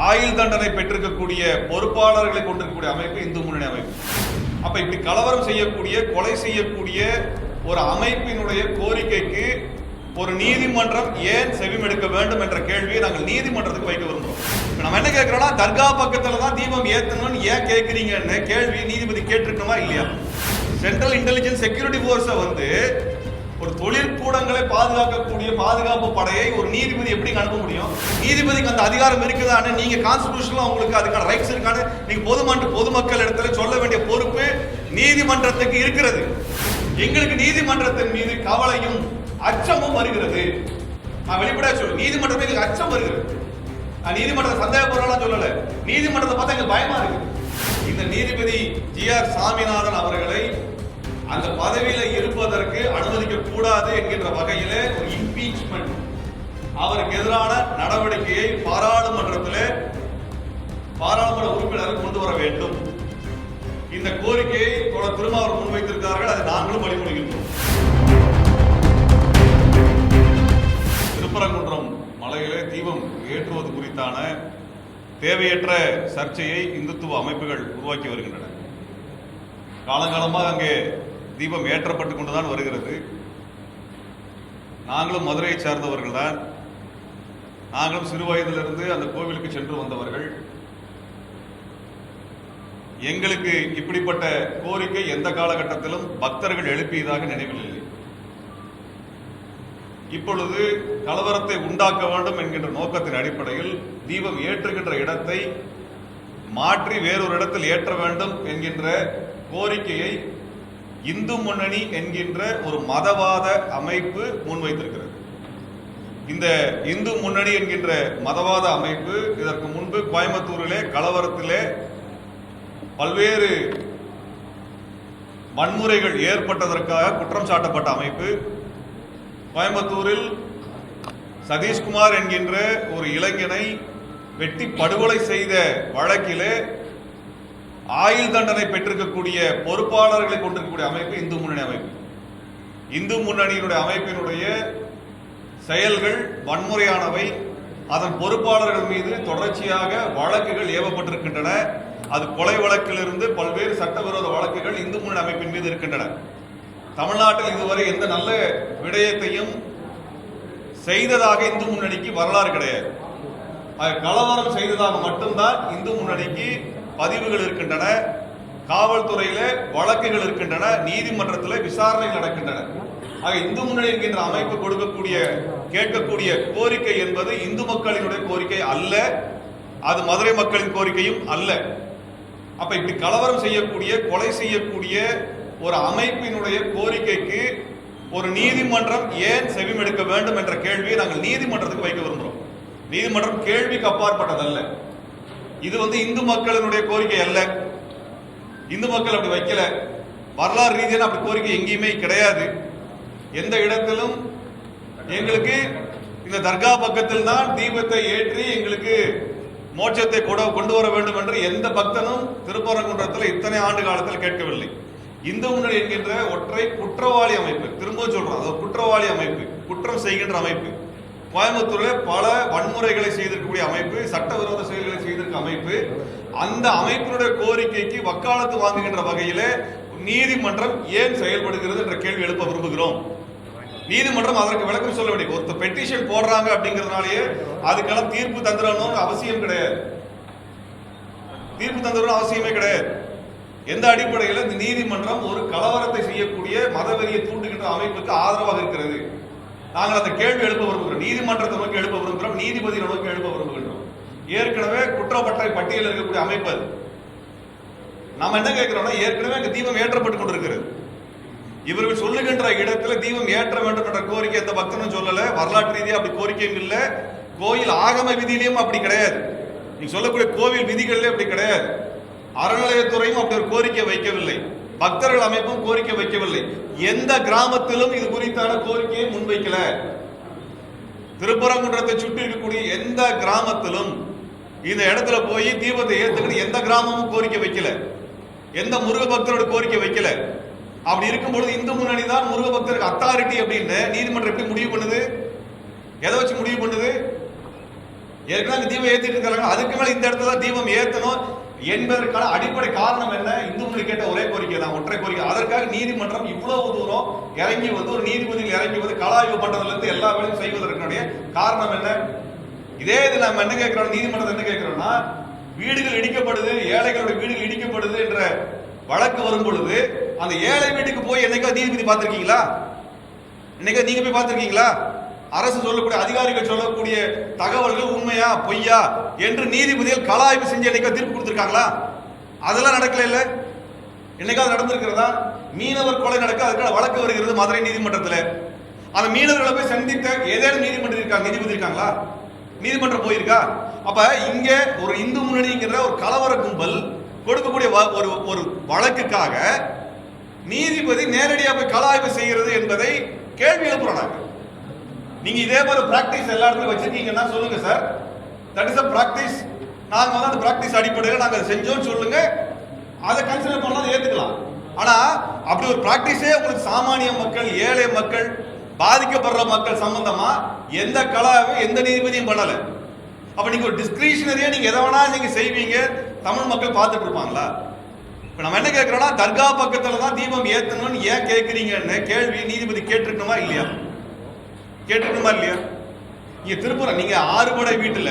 ஆயுள் தண்டனை பெற்றிருக்கக்கூடிய பொறுப்பாளர்களை கொண்டிருக்கக்கூடிய அமைப்பு இந்து முன்னணி அமைப்பு. அப்ப இப்படி கலவரம் செய்யக்கூடிய கொலை செய்யக்கூடிய ஒரு அமைப்பினுடைய கோரிக்கைக்கு ஒரு நீதிமன்றம் ஏன் செவிமெடுக்க வேண்டும் என்ற கேள்வியை நாங்கள் நீதிமன்றத்துக்கு வைக்க விரும்புகிறோம் நம்ம என்ன கேட்கிறோம்னா தர்கா பக்கத்துல தான் தீபம் ஏத்தணும்னு ஏன் கேட்குறீங்கன்னு கேள்வி நீதிபதி கேட்டிருக்கணுமா இல்லையா? சென்ட்ரல் இன்டெலிஜென்ஸ் செக்யூரிட்டி போர்ஸை வந்து ஒரு தொழிற்கூடங்களை பாதுகாக்கக்கூடிய பாதுகாப்பு படையை ஒரு நீதிபதி எப்படி அனுப்ப முடியும்? நீதிபதிக்கு அந்த அதிகாரம் இருக்குதான்னு நீங்க கான்ஸ்டிடியூஷன்ல உங்களுக்கு அதுக்கான ரைட்ஸ் இருக்கான்னு நீங்க பொதுமன்ற பொதுமக்கள் இடத்துல சொல்ல வேண்டிய பொறுப்பு நீதிமன்றத்துக்கு இருக்கிறது. எங்களுக்கு நீதிமன்றத்தின் மீது கவலையும் அச்சமும் வருகிறது. நான் வெளிப்படையா சொல்ல நீதிமன்றம் எங்களுக்கு அச்சம் வருகிறது. நான் நீதிமன்றத்தை சந்தேகப்படுறலாம் சொல்லல. நீதிமன்றத்தை பார்த்தா எங்களுக்கு பயமா இருக்கு. இந்த நீதிபதி ஜி ஆர் சாமிநாதன் அவர்களை அந்த பதவியில இருப்பதற்கு அனுமதிக்க கூடாது என்கின்ற வகையில ஒரு இம்பீச்மெண்ட் அவருக்கு எதிரான நடவடிக்கையை பாராளுமன்றத்தில் பாராளுமன்ற உறுப்பினர் கொண்டு வர வேண்டும். இந்த கோரிக்கையை திரும்ப அவர் முன்வைத்திருக்கிறார்கள். அதை நாங்களும் வழிமொழிகின்றோம் திருப்பரங்குன்றம் மலையிலே தீபம் ஏற்றுவது குறித்தான தேவையற்ற சர்ச்சையை இந்துத்துவ அமைப்புகள் உருவாக்கி வருகின்றன. காலங்காலமாக அங்கே தீபம் ஏற்றப்பட்டு கொண்டுதான் வருகிறது. நாங்களும் மதுரையை சார்ந்தவர்கள் தான். நாங்களும் சிறு வயதிலிருந்து அந்த கோவிலுக்கு சென்று வந்தவர்கள். எங்களுக்கு இப்படிப்பட்ட கோரிக்கை எந்த காலகட்டத்திலும் பக்தர்கள் எழுப்பியதாக நினைவில் இல்லை. இப்பொழுது கலவரத்தை உண்டாக்க வேண்டும் என்கின்ற நோக்கத்தின் அடிப்படையில் தீபம் ஏற்றுகின்ற இடத்தை மாற்றி வேறொரு இடத்தில் ஏற்ற வேண்டும் என்கின்ற கோரிக்கையை இந்து முன்னணி என்கின்ற ஒரு மதவாத அமைப்பு முன்வைத்திருக்கிறது. இந்த இந்து முன்னணி என்கின்ற மதவாத அமைப்பு இதற்கு முன்பு கோயம்புத்தூரிலே கலவரத்திலே பல்வேறு வன்முறைகள் ஏற்பட்டதற்காக குற்றம் சாட்டப்பட்ட அமைப்பு. கோயம்புத்தூரில் சதீஷ்குமார் என்கின்ற ஒரு இளைஞனை வெட்டி படுகொலை செய்த வழக்கிலே ஆயுள் தண்டனை பெற்றிருக்கக்கூடிய பொறுப்பாளர்களை கொண்டிருக்கக்கூடிய அமைப்பு இந்து முன்னணி அமைப்பு. இந்து முன்னணியினுடைய அமைப்பினுடைய செயல்கள் வன்முறையானவை. அதன் பொறுப்பாளர்கள் மீது தொடர்ச்சியாக வழக்குகள் ஏவப்பட்டிருக்கின்றன. அது கொலை வழக்கிலிருந்து பல்வேறு சட்டவிரோத வழக்குகள் இந்து முன்னணி அமைப்பின் மீது இருக்கின்றன. தமிழ்நாட்டில் இதுவரை எந்த நல்ல விடயத்தையும் செய்ததாக இந்து முன்னணிக்கு வரலாறு கிடையாது. கலவரம் செய்ததாக மட்டும்தான் இந்து முன்னணிக்கு பதிவுகள் இருக்கின்றன காவல்துறையில வழக்குகள் இருக்கின்றன நீதிமன்றத்தில் விசாரணைகள் நடக்கின்றன. ஆக இந்து முன்னணி என்கின்ற அமைப்பு கொடுக்கக்கூடிய கேட்கக்கூடிய கோரிக்கை என்பது இந்து மக்களினுடைய கோரிக்கை அல்ல அது மதுரை மக்களின் கோரிக்கையும் அல்ல. அப்ப இப்படி கலவரம் செய்யக்கூடிய கொலை செய்யக்கூடிய ஒரு அமைப்பினுடைய கோரிக்கைக்கு ஒரு நீதிமன்றம் ஏன் செவிமெடுக்க வேண்டும் என்ற கேள்வியை நாங்கள் நீதிமன்றத்துக்கு வைக்க விரும்புகிறோம் நீதிமன்றம் கேள்விக்கு அப்பாற்பட்டதல்ல. இது வந்து இந்து மக்களினுடைய கோரிக்கை அல்ல. இந்து மக்கள் அப்படி வைக்கல. வரலாறு ரீதியான அப்படி கோரிக்கை எங்கேயுமே கிடையாது. எந்த இடத்திலும் எங்களுக்கு இந்த தர்கா பக்கத்தில் தான் தீபத்தை ஏற்றி எங்களுக்கு மோட்சத்தை கூட கொண்டு வர வேண்டும் என்று எந்த பக்தனும் திருப்பரங்குன்றத்தில் இத்தனை ஆண்டு காலத்தில் கேட்கவில்லை. இந்து முன்னணி என்கின்ற ஒற்றை குற்றவாளி அமைப்பு திரும்ப சொல்றோம் அது குற்றவாளி அமைப்பு குற்றம் செய்கின்ற அமைப்பு. கோயம்புத்தூர்ல பல வன்முறைகளை செய்திருக்கக்கூடிய அமைப்பு சட்டவிரோத செயல்களை செய்திருக்க அமைப்பு அந்த அமைப்பினுடைய கோரிக்கைக்கு வக்காலத்து வாங்குகின்ற வகையிலே நீதிமன்றம் ஏன் செயல்படுகிறது என்ற கேள்வி எழுப்ப விரும்புகிறோம். நீதிமன்றம் அதற்கு விளக்கம் சொல்ல வேண்டிய ஒருத்தர் பெட்டிஷன் போடுறாங்க அப்படிங்கிறதுனாலயே அதுக்கெல்லாம் தீர்ப்பு தந்துடணும்னு அவசியம் கிடையாது. தீர்ப்பு தந்துடணும் அவசியமே கிடையாது. எந்த அடிப்படையில் இந்த நீதிமன்றம் ஒரு கலவரத்தை செய்யக்கூடிய மதவெறியை தூண்டுகின்ற அமைப்புக்கு ஆதரவாக இருக்கிறது. நாங்கள் அந்த கேள்வி எழுப்ப விரும்புகிறோம். நீதிமன்றத்தை நோக்கி எழுப்ப விரும்புகிறோம். நீதிபதியை நோக்கி எழுப்ப விரும்புகின்றோம். ஏற்கனவே குற்றப்பட்ட பட்டியலில் இருக்கக்கூடிய அமைப்பு அது. நாம என்ன கேட்கிறோம்னா ஏற்கனவே அங்கே தீபம் ஏற்றப்பட்டு கொண்டிருக்கிறது. இவர்கள் சொல்லுகின்ற இடத்துல தீபம் ஏற்ற வேண்டும் என்ற கோரிக்கை எந்த பக்தனும் சொல்லல. வரலாற்று ரீதியாக அப்படி கோரிக்கையும் இல்லை. கோயில் ஆகம விதியிலையும் அப்படி கிடையாது. நீங்க சொல்லக்கூடிய கோவில் விதிகள்ல அப்படி கிடையாது. அறநிலையத்துறையும் அப்படி ஒரு கோரிக்கை வைக்கவில்லை. பக்தர்கள் அமைப்பும் கோரிக்கை வைக்கவில்லை. எந்த கிராமத்திலும் இது குறித்தான கோரிக்கையை முன்வைக்கல. திருப்பரங்குன்றத்தை சுற்றி இருக்கக்கூடிய எந்த கிராமத்திலும் இந்த இடத்துல போய் தீபத்தை ஏத்துக்கிட்டு எந்த கிராமமும் கோரிக்கை வைக்கல. எந்த முருக பக்தரோட கோரிக்கை வைக்கல. அப்படி இருக்கும் பொழுது இந்து முன்னணி தான் முருக பக்தருக்கு அத்தாரிட்டி அப்படின்னு நீதிமன்றம் எப்படி முடிவு பண்ணுது. எதை வச்சு முடிவு பண்ணுது? ஏற்கனவே தீபம் ஏத்திட்டு இருக்கிறாங்க அதுக்கு மேல இந்த இடத்துல தான் தீபம் ஏத்தணும். என்பதற்கான அடிப்படை காரணம் என்ன? இந்து மொழி கேட்ட ஒரே கோரிக்கை தான். ஒற்றை கோரிக்கை. அதற்காக நீதிமன்றம் இவ்வளவு தூரம் இறங்கி வந்து ஒரு நீதிபதியில் இறங்கி வந்து கலாய்வு பண்றதுலேருந்து எல்லா வேலையும் செய்வதற்குடைய காரணம் என்ன? இதே இது நம்ம என்ன கேட்கிறோம்? நீதிமன்றத்தை என்ன கேட்கிறோம்னா வீடுகள் இடிக்கப்படுது ஏழைகளுடைய வீடுகள் இடிக்கப்படுது என்ற வழக்கு வரும் பொழுது அந்த ஏழை வீட்டுக்கு போய் என்னைக்கா நீதிபதி பார்த்திருக்கீங்களா? என்னைக்கா நீங்க போய் பார்த்திருக்கீங்களா? அரசு சொல்லக்கூடிய அதிகாரிகள் சொல்லக்கூடிய தகவல்கள் உண்மையா பொய்யா என்று நீதிபதிகள் கலாய்வு செஞ்சு என்னைக்கா தீர்ப்பு கொடுத்துருக்காங்களா? அதெல்லாம் நடக்கல இல்ல? என்னைக்காவது நடந்திருக்கிறதா? மீனவர் கொலை நடக்க அதுக்கான வழக்கு வருகிறது மதுரை நீதிமன்றத்தில். அந்த மீனவர்களை போய் சந்தித்த ஏதேனும் நீதிமன்றம் இருக்காங்க நீதிபதி இருக்காங்களா? நீதிமன்றம் போயிருக்கா? அப்ப இங்க ஒரு இந்து முன்னணிங்கிற ஒரு கலவர கும்பல் கொடுக்கக்கூடிய வ- ஒரு ஒரு வழக்குக்காக நீதிபதி நேரடியாக போய் கலாய்வு செய்கிறது என்பதை கேள்வி எழுப்புறாங்க. நீங்க இதே மாதிரி பிராக்டிஸ் எல்லா இடத்துலயும் வச்சிருக்கீங்கன்னா சொல்லுங்க sir that is a practice நாங்க வந்து அந்த பிராக்டிஸ் அடிப்படையில் நாங்க அதை செஞ்சோம்னு சொல்லுங்க. அதை கன்சிடர் பண்ணலாம் ஏற்றுக்கலாம் ஏத்துக்கலாம். ஆனா அப்படி ஒரு பிராக்டிஸே உங்களுக்கு சாமானிய மக்கள் ஏழை மக்கள் பாதிக்கப்படுற மக்கள் சம்பந்தமா எந்த கலாவும் எந்த நீதிபதியும் பண்ணல. அப்ப நீங்க ஒரு டிஸ்கிரிஷனரியா நீங்க எதை வேணா நீங்க செய்வீங்க. தமிழ் மக்கள் பார்த்துட்டு இருப்பாங்களா? இப்ப நம்ம என்ன கேட்கிறோம்னா தர்கா பக்கத்துல தான் தீபம் ஏத்தணும்னு ஏன் கேட்கறீங்கன்னு கேள்வி நீதிபதி கேட்டிருக்கணுமா இல்லையா? கேட்டுக்கணுமா இல்லையா? இங்க திருப்புறம் நீங்க ஆறுபடை வீட்டுல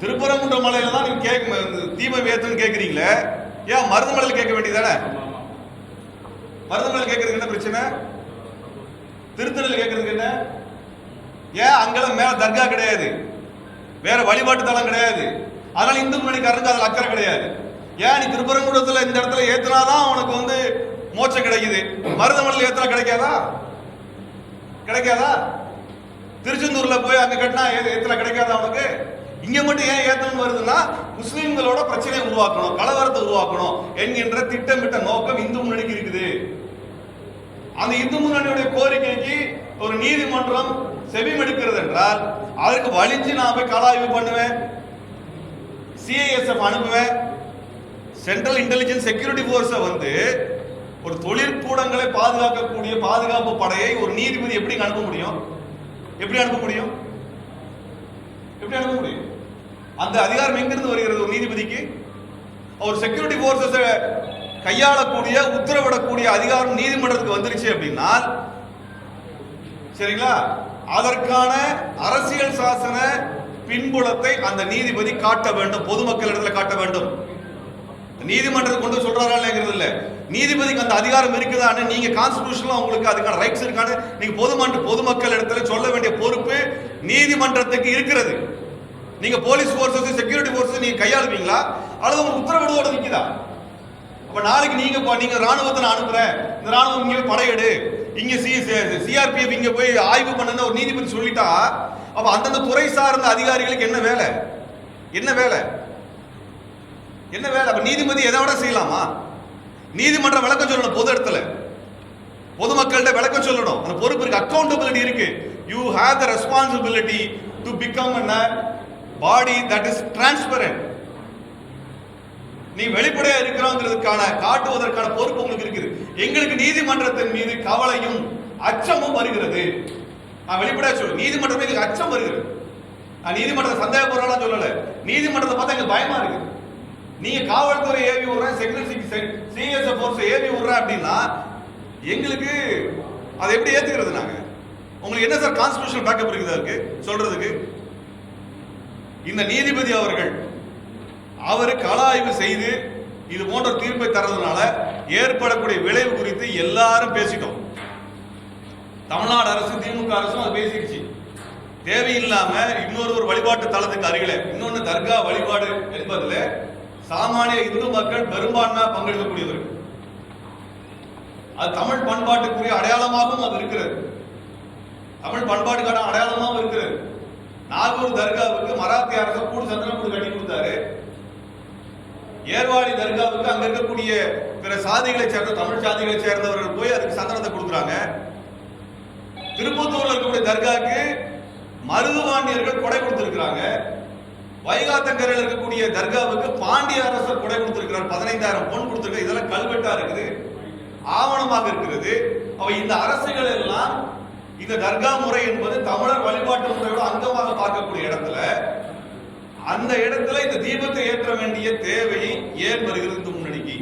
திருப்பரங்குன்ற மலையில தான் நீங்க கேட்க தீமை வேத்துன்னு கேக்குறீங்களே? ஏன் மருதமலையில் கேட்க வேண்டியதானே? மருதமலையில் கேட்கறதுக்கு என்ன பிரச்சனை? திருத்தணில் கேட்கறதுக்கு என்ன? ஏன் அங்கெல்லாம் மேல தர்கா கிடையாது? வேற வழிபாட்டு தளம் கிடையாது. அதனால இந்து முன்னணிக்காரருக்கு அதில் அக்கறை கிடையாது. ஏன் நீ திருப்பரங்குன்றத்துல இந்த இடத்துல ஏத்துனாதான் உனக்கு வந்து மோட்சம் கிடைக்குது? மருதமலையில் ஏத்துனா கிடைக்காதா? கிடைக்காதா? திருச்செந்தூர்ல போய் அங்க கட்டினா ஏத்துல கிடைக்காது அவனுக்கு? இங்க மட்டும் ஏன் ஏத்தணும் வருதுன்னா முஸ்லீம்களோட பிரச்சனையை உருவாக்கணும் கலவரத்தை உருவாக்கணும் என்கின்ற திட்டமிட்ட நோக்கம் இந்து முன்னணிக்கு இருக்குது. அந்த இந்து முன்னணியுடைய கோரிக்கைக்கு ஒரு நீதிமன்றம் செவிமடுக்கிறது என்றால் அதற்கு வலிஞ்சு நான் போய் கலாய்வு பண்ணுவேன் சிஐஎஸ்எஃப் அனுப்புவேன். சென்ட்ரல் இன்டெலிஜென்ஸ் செக்யூரிட்டி போர்ஸை வந்து ஒரு தொழிற்கூடங்களை பாதுகாக்கக்கூடிய பாதுகாப்பு படையை ஒரு நீதிபதி எப்படி அனுப்ப முடியும்? எப்படி அனுப்ப முடியும்? எப்படி அனுப்ப முடியும்? அந்த அதிகாரம் எங்கிருந்து வருகிறது ஒரு நீதிபதிக்கு? ஒரு செக்யூரிட்டி போர்சஸ் கையாளக்கூடிய உத்தரவிடக்கூடிய அதிகாரம் நீதிமன்றத்துக்கு வந்துருச்சு அப்படின்னா சரிங்களா? அதற்கான அரசியல் சாசன பின்புலத்தை அந்த நீதிபதி காட்ட வேண்டும் பொதுமக்களிடத்துல காட்ட வேண்டும். நீதிமன்றத்துக்கு கொண்டு சொல்றாரா இல்லைங்கிறது இல்ல. நீதிபதிக்கு அந்த அதிகாரம் இருக்குதான்னு நீங்க கான்ஸ்டிடியூஷன்ல உங்களுக்கு அதுக்கான ரைட்ஸ் இருக்கான்னு நீங்க பொதுமன்ற பொதுமக்கள் இடத்துல சொல்ல வேண்டிய பொறுப்பு நீதிமன்றத்துக்கு இருக்கிறது. நீங்க போலீஸ் போர்சஸ் செக்யூரிட்டி போர்சஸ் நீங்க கையாளுவீங்களா? அல்லது உங்க உத்தரவிடுவோட நிக்குதா? அப்ப நாளைக்கு நீங்க நீங்க ராணுவத்தை நான் அனுப்புறேன் இந்த ராணுவம் இங்க படையெடு. இங்க சி சிஆர்பிஎஃப் இங்க போய் ஆய்வு பண்ணுன்னு ஒரு நீதிபதி சொல்லிட்டா அப்ப அந்தந்த துறை சார்ந்த அதிகாரிகளுக்கு என்ன வேலை? என்ன வேலை? என்ன வேலை? அப்போ நீதிபதி எதை விட செய்யலாமா? நீதிமன்றம் விளக்கம் சொல்லணும் பொது இடத்துல. பொதுமக்கள்கிட்ட விளக்கம் சொல்லணும். அந்த பொறுப்பு இருக்கு. அக்கௌண்டபிலிட்டி இருக்கு. You have the responsibility to become a body that is transparent நீ வெளிப்படையா இருக்கிறோங்கிறதுக்கான காட்டுவதற்கான பொறுப்பு உங்களுக்கு இருக்குது. எங்களுக்கு நீதிமன்றத்தின் மீது கவலையும் அச்சமும் வருகிறது. நான் வெளிப்படையா சொல்லு நீதிமன்றம் மீது அச்சம் வருகிறது. நான் நீதிமன்றத்தை சந்தேகப்படுறோம்லாம் சொல்லல. நீதிமன்றத்தை பார்த்தா எங்களுக்கு பயமா இருக்குது. நீங்க காவல்துறை ஏவி விடுறேன் செக்யூரிட்டி சிஎஸ் போர்ஸ் ஏவி விடுறேன் அப்படின்னா எங்களுக்கு அதை எப்படி ஏத்துக்கிறது நாங்க? உங்களுக்கு என்ன சார் கான்ஸ்டியூஷன் பேக்கப் இருக்குதா இருக்கு? சொல்றதுக்கு. இந்த நீதிபதி அவர்கள் அவர் கலாய்வு செய்து இது போன்ற தீர்ப்பை தரதுனால ஏற்படக்கூடிய விளைவு குறித்து எல்லாரும் பேசிட்டோம். தமிழ்நாடு அரசு திமுக அரசும் அது பேசிடுச்சு. தேவையில்லாம இன்னொரு ஒரு வழிபாட்டு தளத்துக்கு அருகில இன்னொன்னு தர்கா வழிபாடு என்பதுல சாமானிய இந்து மக்கள் பெரும்பான்மையா பங்கெடுக்கக்கூடியவர்கள். அது தமிழ் பண்பாட்டுக்குரிய அடையாளமாகவும் அது இருக்கிறது. தமிழ் பண்பாட்டுக்கான அடையாளமாகவும் இருக்கிறது. நாகூர் தர்காவுக்கு மராத்திய அரசு கூடு சந்தனக்கூடு கட்டி கொடுத்தாரு. ஏர்வாடி தர்காவுக்கு அங்க இருக்கக்கூடிய பிற சாதிகளை சேர்ந்த தமிழ் சாதிகளை சேர்ந்தவர்கள் போய் அதுக்கு சந்தனத்தை கொடுக்குறாங்க. திருப்பத்தூர்ல இருக்கக்கூடிய தர்காக்கு மருதுவாண்டியர்கள் கொடை கொடுத்திருக்கிறாங்க. வைகாத்தங்கரையில் இருக்கக்கூடிய தர்காவுக்கு பாண்டிய அரசர் கொடை கொடுத்திருக்கிறார். பதினைந்தாயிரம் பொன் கொடுத்திருக்காரு இதெல்லாம் கல்வெட்டா இருக்குது. ஆவணமாக இருக்கிறது. அவ இந்த அரசுகள் எல்லாம் இந்த தர்கா முறை என்பது தமிழர் வழிபாட்டு முறையோட அங்கமாக பார்க்கக்கூடிய இடத்துல அந்த இடத்துல இந்த தீபத்தை ஏற்ற வேண்டிய தேவை ஏன் வருகிறது முன்னணிக்கு?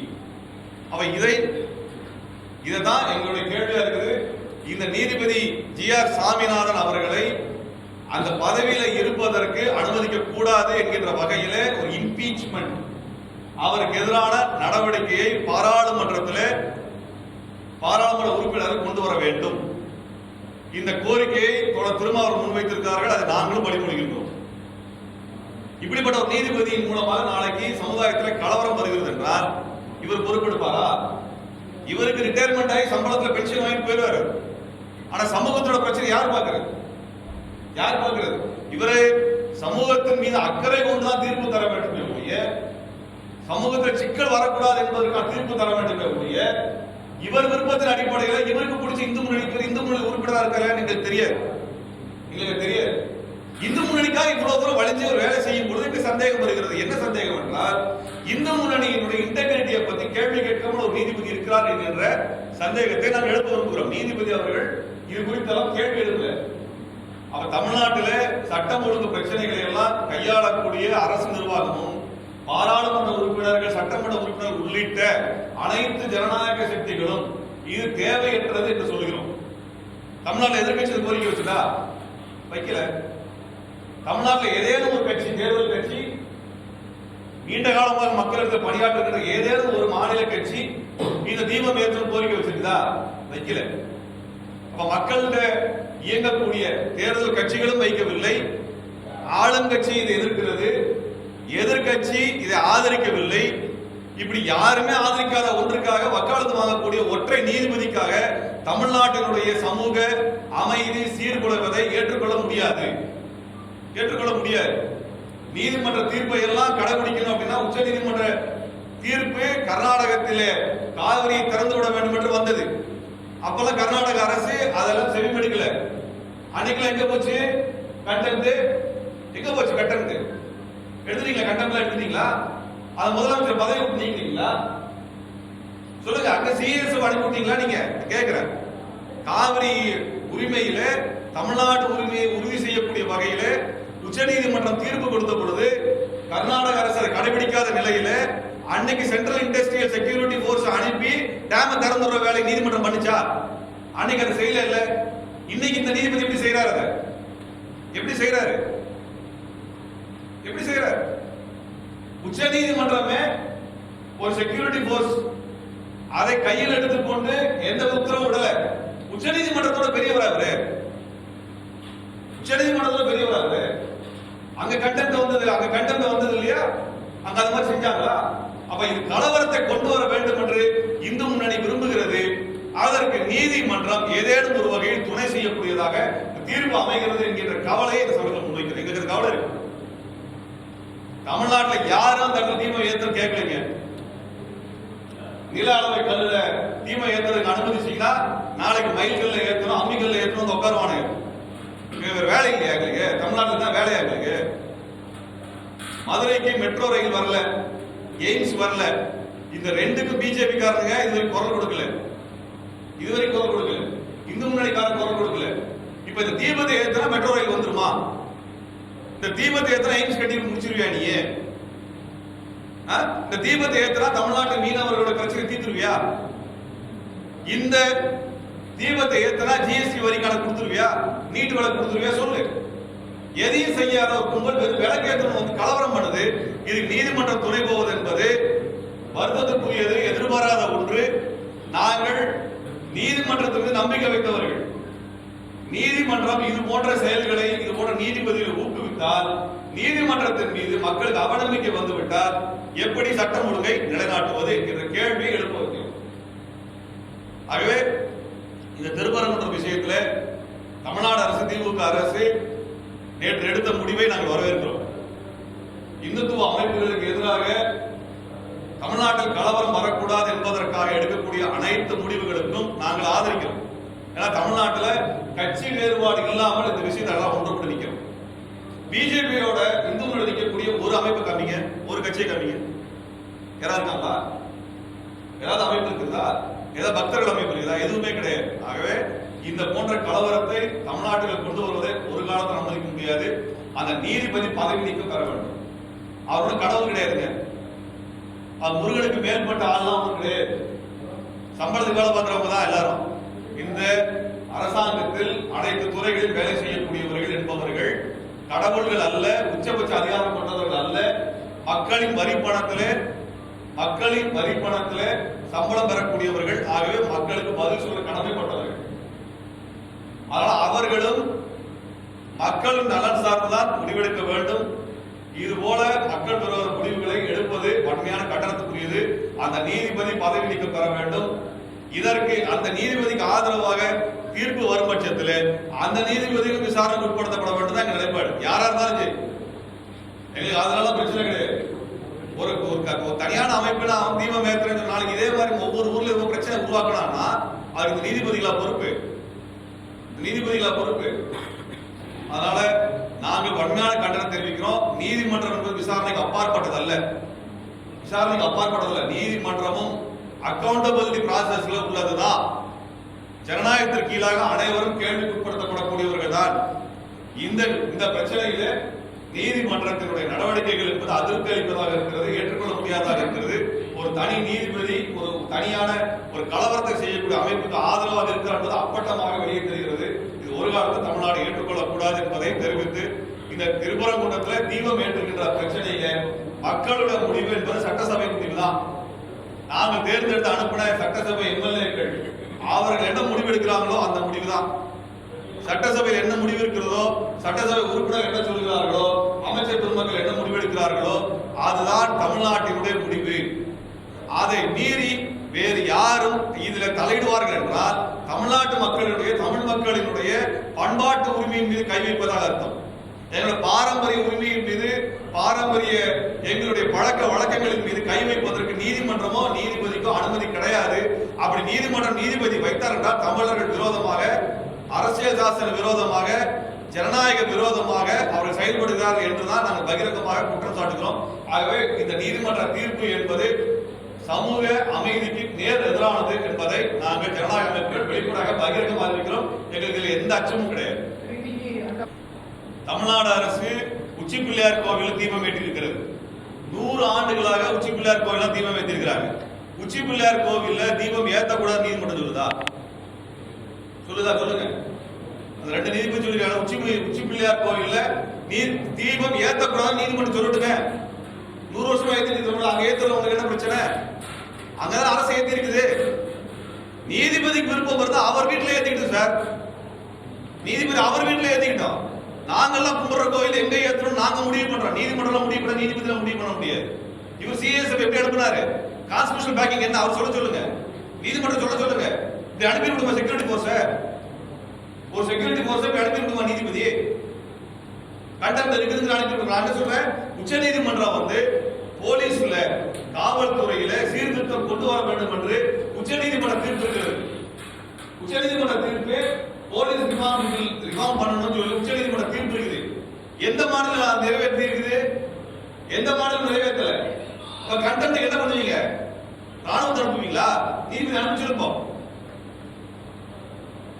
அவ இதை இதுதான் எங்களுடைய கேள்வியா இருக்குது. இந்த நீதிபதி ஜி ஆர் சாமிநாதன் அவர்களை அந்த பதவியில இருப்பதற்கு அனுமதிக்க கூடாது என்கின்ற வகையில ஒரு இம்பீச்மெண்ட் அவருக்கு எதிரான நடவடிக்கையை பாராளுமன்றத்தில் பாராளுமன்ற உறுப்பினர்கள் கொண்டு வர வேண்டும். இந்த கோரிக்கையை தொடர் திருமாவளவன் முன்வைத்திருக்கிறார்கள். அதை நாங்களும் வழிமொழிகின்றோம் இப்படிப்பட்ட ஒரு நீதிபதியின் மூலமாக நாளைக்கு சமுதாயத்தில் கலவரம் வருகிறது என்றால் இவர் பொறுப்பெடுப்பாரா? இவருக்கு ரிட்டையர்மெண்ட் ஆகி சம்பளத்தில் பென்ஷன் வாங்கி போயிடுவாரு. ஆனா சமூகத்தோட பிரச்சனை யார் பார்க்கிறது? யார் பார்க்கிறது? இவரை சமூகத்தின் மீது அக்கறை கொண்டுதான் தீர்ப்பு தர வேண்டும் ஒழிய சமூகத்தில் சிக்கல் வரக்கூடாது என்பதற்கான தீர்ப்பு தர வேண்டும் ஒழிய இவர் விருப்பத்தின் அடிப்படையில் இவருக்கு பிடிச்ச இந்து முன்னணி இந்து முன்னணி உறுப்பினராக இருக்காங்க எங்களுக்கு தெரியாது. எங்களுக்கு தெரியாது. இந்து முன்னணிக்காக இவ்வளவு தூரம் வளைஞ்சு ஒரு வேலை செய்யும் பொழுது எனக்கு சந்தேகம் வருகிறது. என்ன சந்தேகம் என்றால் இந்து முன்னணியினுடைய இன்டெகிரிட்டியை பத்தி கேள்வி கேட்காமல் ஒரு நீதிபதி இருக்கிறார் என்கின்ற சந்தேகத்தை நான் எழுப்ப விரும்புகிறோம். நீதிபதி அவர்கள் இது குறித்தெல்லாம் கேள்வி எழுப்பல. அப்ப தமிழ்நாட்டில சட்டம் ஒழுங்கு பிரச்சனைகளை எல்லாம் கையாளக்கூடிய அரசு நிர்வாகமும் பாராளுமன்ற உறுப்பினர்கள் சட்டமன்ற உறுப்பினர் உள்ளிட்ட அனைத்து ஜனநாயக சக்திகளும் இது தேவையற்றது என்று சொல்கிறோம் தமிழ்நாட்டில் எதிர்கட்சி கோரிக்கை வச்சுட்டா வைக்கல. தமிழ்நாட்டில் ஏதேனும் ஒரு கட்சி தேர்தல் கட்சி நீண்ட காலமாக மக்களுக்கு பணியாற்றுகிற ஏதேனும் ஒரு மாநில கட்சி இந்த தீபம் ஏற்றும் கோரிக்கை வச்சிருந்தா வைக்கல. அப்ப மக்களுடைய இயங்கக்கூடிய தேர்தல் கட்சிகளும் வைக்கவில்லை. ஆளுங்கட்சி இதை எதிர்க்கிறது. எதிர்கட்சி இதை ஆதரிக்கவில்லை. இப்படி யாருமே ஆதரிக்காத ஒன்றுக்காக வக்காலத்து வாங்கக்கூடிய ஒற்றை நீதிபதிக்காக தமிழ்நாட்டினுடைய சமூக அமைதி சீர்குலைவதை ஏற்றுக்கொள்ள முடியாது. ஏற்றுக்கொள்ள முடியாது. நீதிமன்ற தீர்ப்பை எல்லாம் கடைபிடிக்கணும் அப்படின்னா உச்ச நீதிமன்ற தீர்ப்பு கர்நாடகத்திலே காவிரியை திறந்து விட வேண்டும் என்று வந்தது. அப்பெல்லாம் கர்நாடக அரசு அதெல்லாம் செவிமடுக்கல. அன்னைக்கெல்லாம் எங்க போச்சு? கண்டென்ட் எங்க போச்சு? கண்டென்ட் எழுதுறீங்களா? கண்டென்ட்லாம் எழுதுறீங்களா? அது முதலமைச்சர் பதவி கொடுத்தீங்களா சொல்லுங்க அங்க சிஎஸ் அனுப்பிட்டீங்களா நீங்க? கேக்குறேன். காவிரி உரிமையில தமிழ்நாட்டு உரிமையை உறுதி செய்யக்கூடிய வகையில உச்சநீதிமன்றம் தீர்ப்பு கொடுத்த பொழுது கர்நாடக அரசு அதை கடைபிடிக்காத நிலையில அன்னைக்கு சென்ட்ரல் இண்டஸ்ட்ரியல் செக்யூரிட்டி போர்ஸ் அனுப்பி டேம திறந்துடுற வேலை நீதிமன்றம் பண்ணிச்சா? அன்னைக்கு அதை செய்யல இல்லை. இன்னைக்கு இந்த நீதிபதி எப்படி செய்யறாரு அதை. எப்படி செய்யறாரு எப்படி செய்யறாரு உச்ச நீதிமன்றமே ஒரு செக்யூரிட்டி போர்ஸ் அதை கையில் எடுத்துக்கொண்டு எந்த உத்தரவும் விடல. உச்ச நீதிமன்றத்தோட பெரியவர் அவரு உச்ச நீதிமன்றத்தோட பெரியவர் அவரு அங்க கண்டென்ட் வந்தது அங்க கண்டென்ட் வந்தது இல்லையா? அங்க அது மாதிரி செஞ்சாங்களா? அப்ப இது கலவரத்தை கொண்டு வர வேண்டும் என்று இந்து முன்னணி நீதிமன்றம் ஏதேனும் ஒரு வகையில் துணை செய்யக்கூடியதாக தீர்ப்பு அமைகிறது என்கின்ற கவலையை இந்த சமூகத்தில் முன்வைக்கிறது. எங்களுக்கு கவலை இருக்கு. தமிழ்நாட்டில் யாரும் அந்த இடத்துல தீமை ஏத்தம் கேட்கலைங்க. நில அளவை கல்லுல தீமை ஏத்துறதுக்கு அனுமதிச்சீங்கன்னா நாளைக்கு மயில் கல்ல ஏத்தணும் அம்மி கல்ல ஏத்தணும் வந்து உட்காருவானுங்க. வேற வேலை இல்லையா எங்களுக்கு தமிழ்நாட்டில் தான் வேலையா எங்களுக்கு மதுரைக்கு மெட்ரோ ரயில் வரல எய்ம்ஸ் வரல. இந்த ரெண்டுக்கும் பிஜேபி காரணங்க இது குரல் கொடுக்கல. இதுவரை குரல் கொடுக்கல. இந்து முன்னணிக்காரன் குரல் கொடுக்கல. இப்ப இந்த தீபத்தை ஏத்தினா மெட்ரோ ரயில் வந்துருமா? இந்த தீபத்தை ஏத்தினா எய்ம்ஸ் கட்டி முடிச்சிருவியா நீ? ஆ? இந்த தீபத்தை ஏத்தினா தமிழ்நாட்டு மீனவர்களோட பிரச்சனை தீர்த்துருவியா? இந்த தீபத்தை ஏத்தினா ஜிஎஸ்டி கணக்கு கொடுத்துருவியா? நீட்டு விலை கொடுத்துருவியா? சொல்லு. எதையும் செய்யாத ஒரு கும்பல் வெறும் விளக்கேற்றணும் வந்து கலவரம் பண்ணுது. இதுக்கு நீதிமன்றம் துணை போவது என்பது வருத்தத்துக்குரியது எதிர்பாராத ஒன்று. நாங்கள் நீதிமன்றத்திற்கு நம்பிக்கை வைத்தவர்கள். நீதிமன்றம் இது போன்ற செயல்களை இது போன்ற நீதிபதிகளை ஊக்குவித்தால் நீதிமன்றத்தின் மீது மக்களுக்கு அவநம்பிக்கை வந்துவிட்டால் எப்படி சட்டம் ஒழுங்கை நிலைநாட்டுவது என்கிற கேள்வி எழுப்புவது. ஆகவே இந்த திருப்பரங்குன்ற விஷயத்துல தமிழ்நாடு அரசு திமுக அரசு நேற்று எடுத்த முடிவை நாங்கள் வரவேற்கிறோம். இந்துத்துவ அமைப்புகளுக்கு எதிராக தமிழ்நாட்டில் கலவரம் வரக்கூடாது என்பதற்காக எடுக்கக்கூடிய அனைத்து முடிவுகளுக்கும் நாங்கள் ஆதரிக்கிறோம். ஏன்னா தமிழ்நாட்டில் கட்சி வேறுபாடு இல்லாமல் இந்த விஷயத்தை எல்லாம் ஒன்றுபட்டு நிற்கிறோம். பிஜேபியோட இந்து நிற்கக்கூடிய ஒரு அமைப்பு கம்மிங்க ஒரு கட்சியை கம்மிங்க யாராவது இருக்காங்களா? ஏதாவது அமைப்பு இருக்குதா? ஏதாவது பக்தர்கள் அமைப்பு இருக்குதா? எதுவுமே கிடையாது. ஆகவே இந்த போன்ற கலவரத்தை தமிழ்நாட்டில் கொண்டு வருவதை ஒரு காலத்தில் அனுமதிக்க முடியாது. அந்த நீதிபதி பதவி நீக்கம் பெற வேண்டும். அவரோட கடவுள் கிடையாதுங்க. அது முருகனுக்கு மேற்பட்ட ஆள்லாம் ஒன்றும் கிடையாது சம்பளத்துக்கு வேலை பார்க்குறவங்க தான் எல்லாரும். இந்த அரசாங்கத்தில் அனைத்து துறைகளில் வேலை செய்யக்கூடியவர்கள் என்பவர்கள் கடவுள்கள் அல்ல உச்சபட்ச அதிகாரம் கொண்டவர்கள் அல்ல மக்களின் வரி பணத்திலே மக்களின் வரி பணத்திலே சம்பளம் பெறக்கூடியவர்கள் ஆகவே மக்களுக்கு பதில் சொல்ல கடமைப்பட்டவர்கள் அதனால் அவர்களும் மக்களின் நலன் சார்ந்துதான் முடிவெடுக்க வேண்டும். இது போல மக்கள் விரோத முடிவுகளை எடுப்பது வன்மையான அந்த நீதிபதி பதவி நீக்கம் பெற வேண்டும். இதற்கு அந்த நீதிபதிக்கு ஆதரவாக தீர்ப்பு வரும் பட்சத்தில் அந்த நீதிபதிகளும் விசாரணைக்கு உட்படுத்தப்பட வேண்டும் தான் எங்க நிலைப்பாடு. யாரா இருந்தாலும் சரி. எங்களுக்கு அதனால பிரச்சனை கிடையாது. ஒரு ஒரு ஒரு தனியான அமைப்பில் அவன் தீபம் ஏத்துறேன்னு நாளைக்கு இதே மாதிரி ஒவ்வொரு ஊர்ல இவ்வளவு பிரச்சனை உருவாக்கலாம்னா அதுக்கு நீதிபதிகளா பொறுப்பு. நீதிபதிகளா பொறுப்பு. அதனால நாங்கள் வன்மையான கண்டனம் தெரிவிக்கிறோம். நீதிமன்றம் என்பது விசாரணைக்கு அப்பாற்பட்டது அல்ல விசாரணைக்கு அப்பாற்பட்டதல்ல நீதிமன்றமும் அக்கௌண்டபிலிட்டி ப்ராசஸ்ல உள்ளதுதான் ஜனநாயகத்திற்கு கீழாக அனைவரும் கேள்விக்கு உட்படுத்தப்படக்கூடியவர்கள் தான் இந்த இந்த பிரச்சனையில நீதிமன்றத்தினுடைய நடவடிக்கைகள் என்பது அதிருப்தி அளிப்பதாக இருக்கிறது ஏற்றுக்கொள்ள முடியாததாக இருக்கிறது. ஒரு தனி நீதிபதி ஒரு தனியான ஒரு கலவரத்தை செய்யக்கூடிய அமைப்புக்கு ஆதரவாக இருக்கிறார் என்பது அப்பட்டமாக வெளியே தெரிகிறது. இது ஒரு காலத்தில் தமிழ்நாடு ஏற்றுக்கொள்ளக்கூடாது என்பதை தெரிவித்து இந்த திருப்பரங்குன்றத்துல தீபம் ஏற்றுகின்ற பிரச்சனையில மக்களுடைய முடிவு என்பது சட்டசபை முடிவு தான் நாங்கள் தேர்ந்தெடுத்து அனுப்பின சட்டசபை எம்எல்ஏக்கள் அவர்கள் என்ன முடிவு எடுக்கிறாங்களோ அந்த முடிவு தான் சட்டசபையில் என்ன முடிவு இருக்கிறதோ சட்டசபை உறுப்பினர் என்ன சொல்கிறார்களோ அமைச்சர் பெருமக்கள் என்ன முடிவு எடுக்கிறார்களோ அதுதான் தமிழ்நாட்டினுடைய முடிவு. அதை மீறி வேறு யாரும் இதில் தலையிடுவார்கள் என்றால் தமிழ்நாட்டு மக்களுடைய தமிழ் மக்களினுடைய பண்பாட்டு உரிமையின் மீது கை வைப்பதாக அர்த்தம். எங்களுடைய பாரம்பரிய உரிமையின் மீது பாரம்பரிய எங்களுடைய பழக்க வழக்கங்களின் மீது கை வைப்பதற்கு நீதிமன்றமோ நீதிபதிக்கோ அனுமதி கிடையாது. அப்படி நீதிமன்றம் நீதிபதி வைத்தார் என்றால் தமிழர்கள் விரோதமாக அரசியல் சாசன விரோதமாக ஜனநாயக விரோதமாக அவர்கள் செயல்படுகிறார்கள் என்றுதான் நாங்கள் பகிரங்கமாக குற்றம் சாட்டுகிறோம். ஆகவே இந்த நீதிமன்ற தீர்ப்பு என்பது சமூக அமைதிக்கு நேர் எதிரானது என்பதை நாங்கள் ஜனநாயக அமைப்புகள் வெளிப்படையாக பகிரங்கமாக இருக்கிறோம். எங்களுக்கு எந்த அச்சமும் கிடையாது. தமிழ்நாடு அரசு உச்சி பிள்ளையார் கோவில் தீபம் ஏற்றிருக்கிறது. நூறு ஆண்டுகளாக உச்சி பிள்ளையார் கோவில் தீபம் ஏற்றிருக்கிறாங்க. உச்சி பிள்ளையார் கோவில்ல தீபம் ஏத்தக்கூடாது நீதிமன்றம் சொல்லுதா? சொல்லுதா சொல்லுங்க. அந்த ரெண்டு நீதிபதி சொல்லிருக்காங்க உச்சி உச்சி பிள்ளையார் கோவில்ல நீர் தீபம் ஏத்தக்கூடாது நீதிமன்றம் சொல்லட்டுங்க நூறு வருஷமா ஏத்தி அங்க ஏத்துறவங்களுக்கு என்ன பிரச்சனை? அங்கதான் அரசு ஏத்தி இருக்குது நீதிபதிக்கு விருப்பம் வருது அவர் வீட்டுல ஏத்திக்கிட்டு சார். நீதிபதி அவர் வீட்டுல ஏத்திக்கிட்டோம். நாங்கெல்லாம் கும்பிடுற கோயில் எங்க ஏத்தணும்? நாங்க முடிவு பண்றோம். நீதிமன்றம் முடிவு பண்ண நீதிபதியில முடிவு பண்ண முடியாது. இவர் சிஎஸ் எப்படி அனுப்புனாரு? கான்ஸ்டியூஷன் பேக்கிங் என்ன? அவர் சொல்ல சொல்லுங்க. நீதிமன்றம் சொல்ல சொல்லுங்க. இப்படி அனுப்பி விடுமா செக்யூரிட்டி போர்ஸ் ஒரு செக்யூரிட்டி போர்ஸ் இப்படி அனுப்பி விடுமா நீதிபதி? கண்டெம்ட் இருக்குதுன்னு அனுப்பி விடுமா நான் சொல்றேன்? உச்ச நீதிமன்றம் வந்து போலீஸ்ல காவல்துறையில சீர்திருத்தம் கொண்டு வர வேண்டும் என்று உச்ச நீதிமன்ற தீர்ப்பு இருக்கிறது உச்சநீதிமன்ற தீர்ப்பு போலீஸ் ரிமார்ம் ரிஃபார்ம் பண்ணணும்னு சொல்லி உச்சநீதிமன்ற தீர்ப்பு இருக்குது. எந்த மாநிலம் நிறைவேற்றி இருக்குது? எந்த மாநிலம் நிறைவேற்றல? இப்ப கண்டெம்ட் என்ன பண்ணுவீங்க? ராணுவம் அனுப்புவீங்களா? நீதிபதி அனுப்பிச்சிருப்போம்.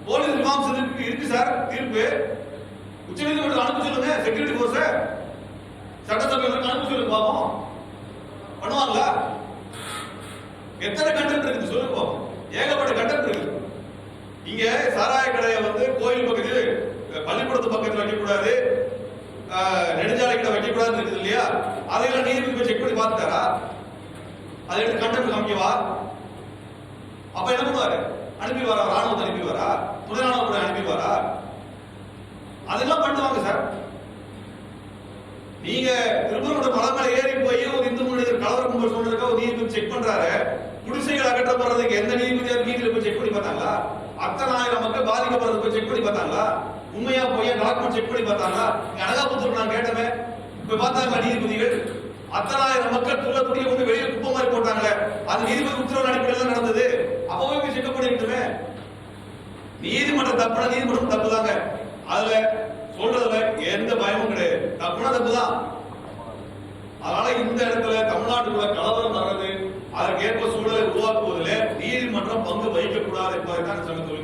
போலீஸ் ரிஃபார்ம் இருக்கு இருக்கு சார் தீர்ப்பு. உச்சநீதிமன்றம் அனுப்பி சொல்லுங்க செக்யூரிட்டி போர்ஸ் சட்டசபையில் அனுப்பி சொல்லுங்க பாப்போம். பண்ணுவாங்களா? எத்தனை கண்டென்ட் இருக்குது? சொல்லுங்க பாப்போம். ஏகப்பட்ட கண்டென்ட் இருக்கு இங்க சாராய கடையை வந்து கோயில் பக்கத்தில் பள்ளிக்கூடத்து பக்கத்தில் வைக்கக்கூடாது. நெடுஞ்சாலை கிட்ட வைக்கக்கூடாதுன்னு இருக்குது இல்லையா? அதையெல்லாம் நீதிபதி போய் செக் பண்ணி பார்த்துட்டாரா? அதை எடுத்து கண்டென்ட் காமிக்கவா அப்ப என்ன பண்ணுவாரு? அனுப்பிடுவாரா? ராணுவத்தை அனுப்பி வரா துணை ராணுவ வரா அதெல்லாம் பண்ணுவாங்க சார். நீங்க திருப்பூரோட மலை ஏறி போய் ஒரு இந்து மனிதர் கலவரம் கும்பல் சொன்னதுக்கு ஒரு நீதிபதி செக் பண்றாரு. குடிசைகள் அகற்றப்படுறதுக்கு எந்த நீதிபதியார் வீட்டில் போய் செக் பண்ணி பார்த்தாங்களா அத்தனை ஆயிரம் மக்கள் பாதிக்கப்படுறது போய் செக் பண்ணி பார்த்தாங்களா? உண்மையா போய் டாக்குமெண்ட் செக் பண்ணி பார்த்தாங்களா? இங்க அனகாபுத்தூர் நான் கேட்டமே இப்ப பார்த்தாங்களா நீதிபதிகள்? அத்தனை ஆயிரம் மக்கள் துள்ள துணியை கொண்டு வெளியே குப்பை மாதிரி போட்டாங்களே. அது நீதிபதி உத்தரவு அடிப்படையில் தான் நடந்தது. அப்பவே போய் செக் பண்ணிட்டுமே நீதிமன்றம் தப்புனா நீதிமன்றம் தப்பு தாங்க. அதுல சொல்றதுல எந்த பயமும் கிடையாது. தப்புனா தப்பு தான் அதனால இந்த இடத்துல தமிழ்நாட்டுக்குள்ள கலவரம் வர்றது அதற்கேற்ப சூழலை உருவாக்குவது நீதிமன்றம் பங்கு வகிக்க கூடாது என்பதை தான் சொல்லிக்